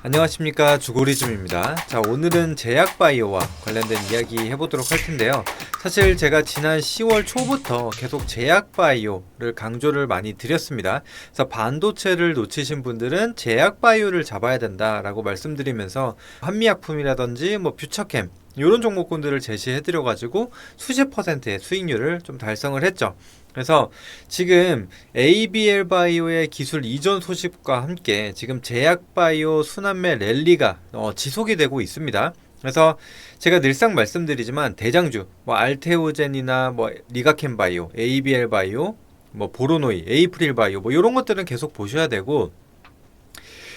안녕하십니까 주고리즘입니다. 자 오늘은 제약바이오와 관련된 이야기 해보도록 할 텐데요. 사실 제가 지난 10월 초부터 계속 제약바이오를 강조를 많이 드렸습니다. 그래서 반도체를 놓치신 분들은 제약바이오를 잡아야 된다 라고 말씀드리면서 한미약품이라든지 뭐 퓨처캠 이런 종목군들을 제시해드려 가지고 수십 퍼센트의 수익률을 좀 달성을 했죠. 그래서 지금 ABL 바이오의 기술 이전 소식과 함께 지금 제약 바이오 순환매 랠리가 어, 지속이 되고 있습니다. 그래서 제가 늘상 말씀드리지만 대장주 뭐 알테오젠이나 뭐 리가켄 바이오, ABL 바이오, 뭐 보로노이, 에이프릴 바이오 뭐 이런 것들은 계속 보셔야 되고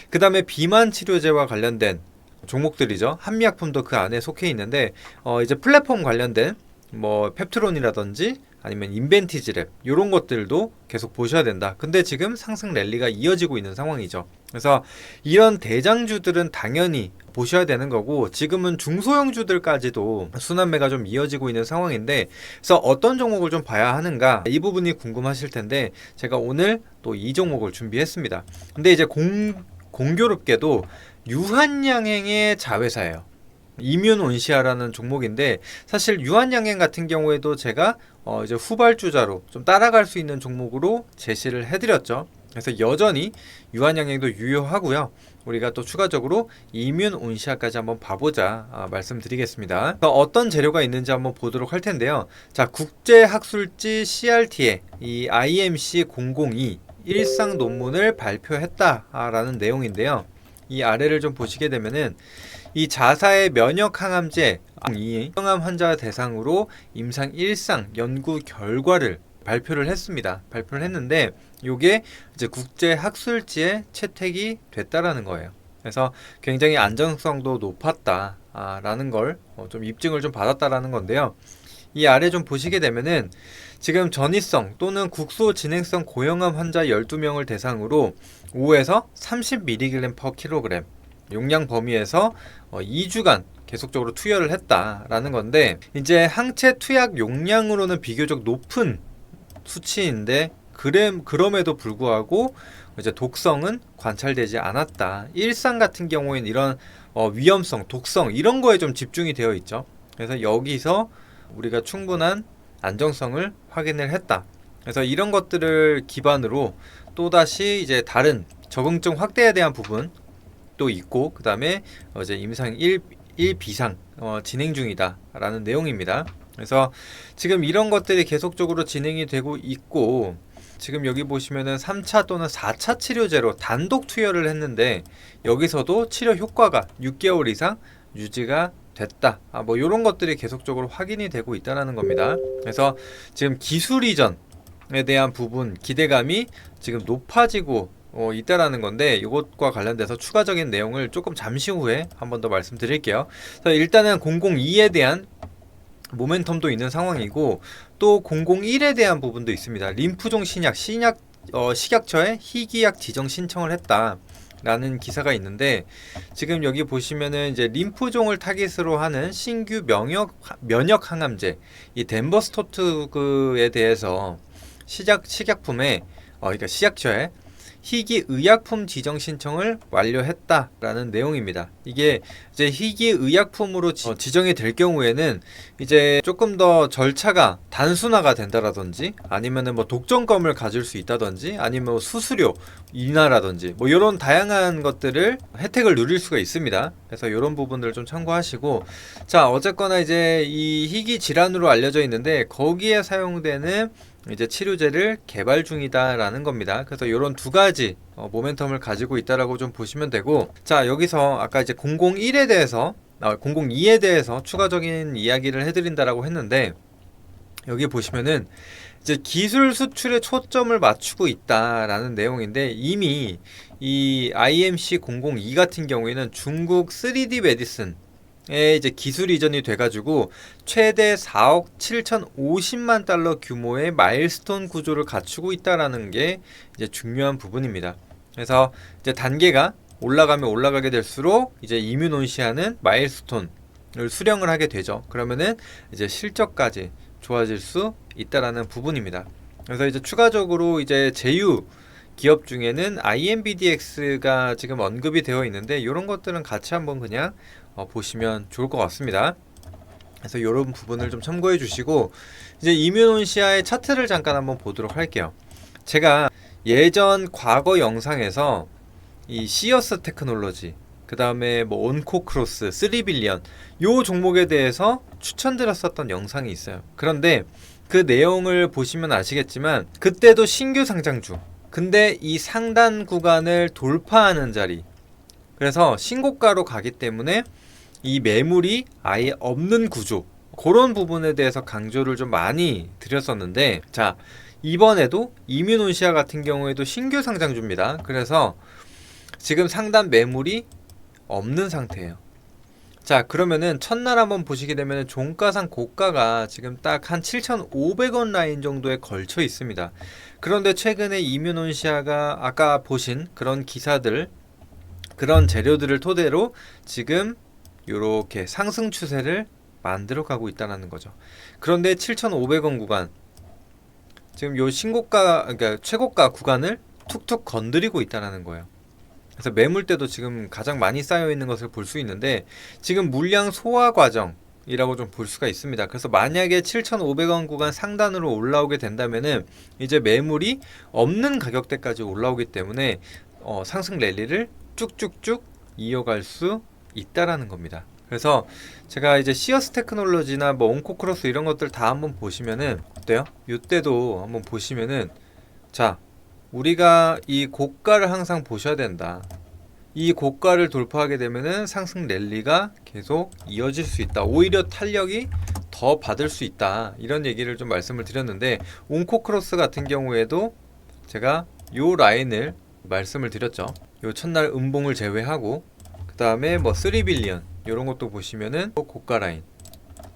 그 다음에 비만 치료제와 관련된 종목들이죠. 한미약품도 그 안에 속해 있는데 어 이제 플랫폼 관련된 뭐 펩트론이라든지 아니면 인벤티지랩 이런 것들도 계속 보셔야 된다. 근데 지금 상승 랠리가 이어지고 있는 상황이죠. 그래서 이런 대장주들은 당연히 보셔야 되는 거고 지금은 중소형주들까지도 순환매가 좀 이어지고 있는 상황인데 그래서 어떤 종목을 좀 봐야 하는가 이 부분이 궁금하실 텐데 제가 오늘 또 이 종목을 준비했습니다. 근데 이제 공 공교롭게도 유한양행의 자회사예요. 이뮨 온시아라는 종목인데 사실 유한양행 같은 경우에도 제가 어 이제 후발주자로 좀 따라갈 수 있는 종목으로 제시를 해드렸죠. 그래서 여전히 유한양행도 유효하고요. 우리가 또 추가적으로 이뮨 온시아까지 한번 봐보자 아, 말씀드리겠습니다. 어떤 재료가 있는지 한번 보도록 할 텐데요. 자, 국제학술지 CRT에 이 IMC 002 일상 논문을 발표했다라는 내용인데요. 이 아래를 좀 보시게 되면은 이 자사의 면역 항암제 이 항암 환자 대상으로 임상 일상 연구 결과를 발표를 했습니다. 발표를 했는데 이게 이제 국제 학술지에 채택이 됐다라는 거예요. 그래서 굉장히 안정성도 높았다라는 걸 좀 입증을 좀 받았다라는 건데요. 이 아래 좀 보시게 되면은 지금 전이성 또는 국소 진행성 고형암 환자 12명을 대상으로 5에서 30mg per kg 용량 범위에서 어, 2주간 계속적으로 투여를 했다라는 건데 이제 항체 투약 용량으로는 비교적 높은 수치인데 그램 그럼에도 불구하고 이제 독성은 관찰되지 않았다. 일상 같은 경우에는 이런 어, 위험성, 독성 이런 거에 좀 집중이 되어 있죠. 그래서 여기서 우리가 충분한 안정성을 확인을 했다. 그래서 이런 것들을 기반으로 또다시 이제 다른 적응증 확대에 대한 부분 또 있고 그 다음에 이제 임상 1, 1 비상 어, 진행 중이다라는 내용입니다. 그래서 지금 이런 것들이 계속적으로 진행이 되고 있고 지금 여기 보시면은 3차 또는 4차 치료제로 단독 투여를 했는데 여기서도 치료 효과가 6개월 이상 유지가 됐다. 아, 뭐 이런 것들이 계속적으로 확인이 되고 있다라는 겁니다. 그래서 지금 기술 이전에 대한 부분 기대감이 지금 높아지고 어, 있다라는 건데 이것과 관련돼서 추가적인 내용을 조금 잠시 후에 한 번 더 말씀드릴게요. 일단은 002에 대한 모멘텀도 있는 상황이고 또 001에 대한 부분도 있습니다. 림프종 신약 신약 어, 식약처에 희귀약 지정 신청을 했다. 라는 기사가 있는데 지금 여기 보시면은 이제 림프종을 타깃으로 하는 신규 면역 면역 항암제 이 덴버스토트에 대해서 시작 식약품에 어 그러니까 식약처에 희귀 의약품 지정 신청을 완료했다라는 내용입니다. 이게 이제 희귀 의약품으로 지, 어, 지정이 될 경우에는 이제 조금 더 절차가 단순화가 된다라든지 아니면은 뭐 독점권을 가질 수 있다든지 아니면 뭐 수수료 인하라든지 뭐 이런 다양한 것들을 혜택을 누릴 수가 있습니다. 그래서 이런 부분들을 좀 참고하시고 자 어쨌거나 이제 이 희귀 질환으로 알려져 있는데 거기에 사용되는 이제 치료제를 개발 중이다라는 겁니다. 그래서 이런 두 가지 어, 모멘텀을 가지고 있다라고 좀 보시면 되고 자 여기서 아까 이제 001에 대해서 아, 002에 대해서 추가적인 이야기를 해드린다라고 했는데 여기 보시면은 이제 기술 수출에 초점을 맞추고 있다라는 내용인데 이미 이 IMC 002 같은 경우에는 중국 3D 메디슨 에 이제 기술 이전이 돼가지고 최대 4억 7,050만 달러 규모의 마일스톤 구조를 갖추고 있다라는 게 이제 중요한 부분입니다. 그래서 이제 단계가 올라가면 올라가게 될수록 이제 이뮤논시아는 마일스톤을 수령을 하게 되죠. 그러면은 이제 실적까지 좋아질 수 있다라는 부분입니다. 그래서 이제 추가적으로 이제 제휴 기업 중에는 IMBDX가 지금 언급이 되어 있는데 이런 것들은 같이 한번 그냥 어, 보시면 좋을 것 같습니다. 그래서 이런 부분을 좀 참고해 주시고 이제 이뮤논시아의 차트를 잠깐 한번 보도록 할게요. 제가 예전 과거 영상에서 이 시어스 테크놀로지 그 다음에 뭐 온코 크로스, 3빌리언 요 종목에 대해서 추천드렸었던 영상이 있어요. 그런데 그 내용을 보시면 아시겠지만 그때도 신규 상장주 근데 이 상단 구간을 돌파하는 자리 그래서 신고가로 가기 때문에 이 매물이 아예 없는 구조 그런 부분에 대해서 강조를 좀 많이 드렸었는데 자 이번에도 이뮤논시아 같은 경우에도 신규 상장주입니다. 그래서 지금 상단 매물이 없는 상태예요. 자 그러면은 첫날 한번 보시게 되면 종가상 고가가 지금 딱 한 7,500원 라인 정도에 걸쳐 있습니다. 그런데 최근에 이뮤논시아가 아까 보신 그런 기사들 그런 재료들을 토대로 지금 이렇게 상승 추세를 만들어 가고 있다는 거죠. 그런데 7,500원 구간 지금 요 신고가 그러니까 최고가 구간을 툭툭 건드리고 있다는 거예요. 그래서 매물대도 지금 가장 많이 쌓여 있는 것을 볼 수 있는데 지금 물량 소화 과정 이라고 좀 볼 수가 있습니다. 그래서 만약에 7,500원 구간 상단으로 올라오게 된다면은 이제 매물이 없는 가격대까지 올라오기 때문에 어, 상승 랠리를 쭉쭉쭉 이어갈 수 있다라는 겁니다. 그래서 제가 이제 시어스 테크놀로지나 뭐 온코 크로스 이런 것들 다 한번 보시면은 어때요? 이때도 한번 보시면은 자 우리가 이 고가를 항상 보셔야 된다. 이 고가를 돌파하게 되면은 상승 랠리가 계속 이어질 수 있다. 오히려 탄력이 더 받을 수 있다. 이런 얘기를 좀 말씀을 드렸는데 온코 크로스 같은 경우에도 제가 요 라인을 말씀을 드렸죠. 요 첫날 음봉을 제외하고 그 다음에 뭐 3빌리언 이런 것도 보시면은 또 고가 라인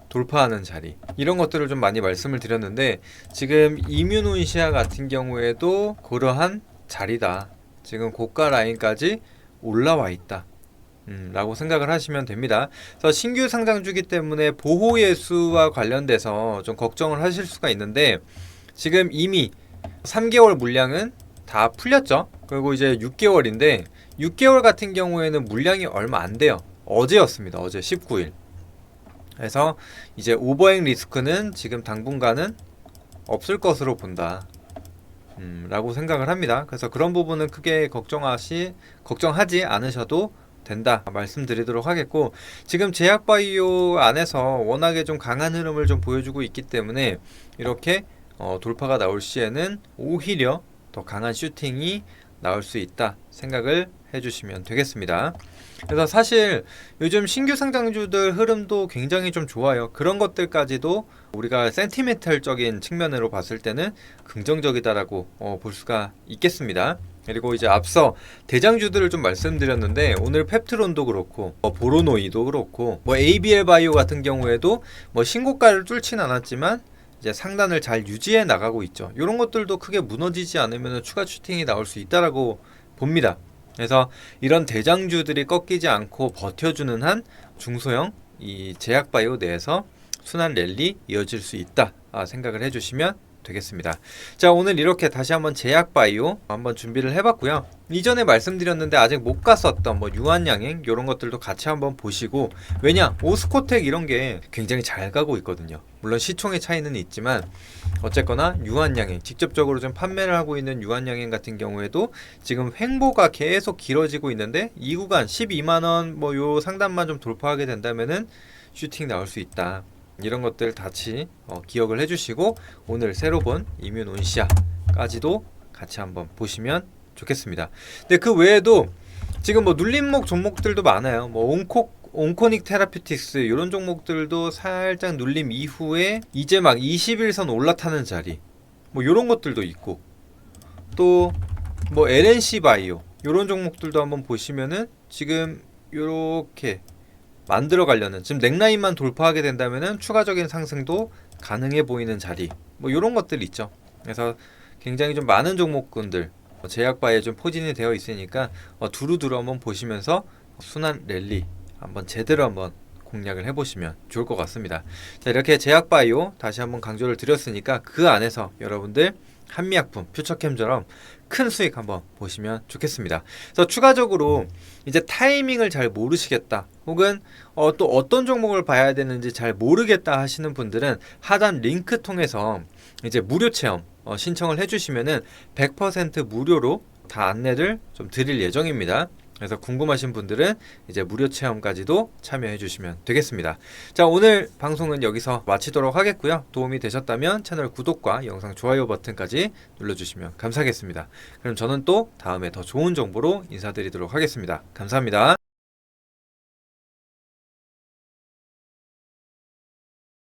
돌파하는 자리 이런 것들을 좀 많이 말씀을 드렸는데 지금 이뮤논시아 같은 경우에도 그러한 자리다. 지금 고가 라인까지 올라와 있다. 음, 라고 생각을 하시면 됩니다. 그래서 신규 상장주기 때문에 보호 예수와 관련돼서 좀 걱정을 하실 수가 있는데 지금 이미 3개월 물량은 다 풀렸죠. 그리고 이제 6개월인데 6개월 같은 경우에는 물량이 얼마 안 돼요. 어제였습니다. 어제 19일. 그래서 이제 오버행 리스크는 지금 당분간은 없을 것으로 본다. 음, 라고 생각을 합니다. 그래서 그런 부분은 크게 걱정하시, 걱정하지 않으셔도 된다 말씀드리도록 하겠고 지금 제약바이오 안에서 워낙에 좀 강한 흐름을 좀 보여주고 있기 때문에 이렇게 어, 돌파가 나올 시에는 오히려 더 강한 슈팅이 나올 수 있다 생각을 해주시면 되겠습니다. 그래서 사실 요즘 신규 상장주들 흐름도 굉장히 좀 좋아요. 그런 것들까지도 우리가 센티멘탈적인 측면으로 봤을 때는 긍정적이다라고 어, 볼 수가 있겠습니다. 그리고 이제 앞서 대장주들을 좀 말씀드렸는데 오늘 펩트론도 그렇고 뭐 보로노이도 그렇고 뭐 ABL 바이오 같은 경우에도 뭐 신고가를 뚫진 않았지만 이제 상단을 잘 유지해 나가고 있죠. 이런 것들도 크게 무너지지 않으면 추가 슈팅이 나올 수 있다라고 봅니다. 그래서 이런 대장주들이 꺾이지 않고 버텨주는 한 중소형 이 제약바이오 내에서 순환 랠리 이어질 수 있다 아, 생각을 해주시면 되겠습니다. 자 오늘 이렇게 다시 한번 제약바이오 한번 준비를 해봤고요. 이전에 말씀드렸는데 아직 못 갔었던 뭐 유한양행 이런 것들도 같이 한번 보시고 왜냐 오스코텍 이런 게 굉장히 잘 가고 있거든요. 물론 시총의 차이는 있지만 어쨌거나 유한양행 직접적으로 좀 판매를 하고 있는 유한양행 같은 경우에도 지금 횡보가 계속 길어지고 있는데 이 구간 12만 원뭐 요 상단만 좀 돌파하게 된다면은 슈팅 나올 수 있다. 이런 것들 같이 어, 기억을 해주시고 오늘 새로 본 이뮨 온시아까지도 같이 한번 보시면 좋겠습니다. 근데 그 외에도 지금 뭐 눌림목 종목들도 많아요. 뭐 온코 온코닉 테라피틱스 이런 종목들도 살짝 눌림 이후에 이제 막 21선 올라타는 자리 뭐 이런 것들도 있고 또 뭐 LNC 바이오 이런 종목들도 한번 보시면은 지금 이렇게 만들어 가려는 지금 넥라인만 돌파하게 된다면은 추가적인 상승도 가능해 보이는 자리 뭐 이런 것들 있죠. 그래서 굉장히 좀 많은 종목군들 어, 제약바에 좀 포진이 되어 있으니까 어, 두루두루 한번 보시면서 순환 랠리 한번 제대로 한번 공략을 해보시면 좋을 것 같습니다. 자 이렇게 제약바이오 다시 한번 강조를 드렸으니까 그 안에서 여러분들 한미약품, 퓨처캠처럼 큰 수익 한번 보시면 좋겠습니다. 그래서 추가적으로 이제 타이밍을 잘 모르시겠다 혹은 어, 또 어떤 종목을 봐야 되는지 잘 모르겠다 하시는 분들은 하단 링크 통해서 이제 무료 체험 어, 신청을 해주시면은 100% 무료로 다 안내를 좀 드릴 예정입니다. 그래서 궁금하신 분들은 이제 무료 체험까지도 참여해 주시면 되겠습니다. 자, 오늘 방송은 여기서 마치도록 하겠고요. 도움이 되셨다면 채널 구독과 영상 좋아요 버튼까지 눌러주시면 감사하겠습니다. 그럼 저는 또 다음에 더 좋은 정보로 인사드리도록 하겠습니다. 감사합니다.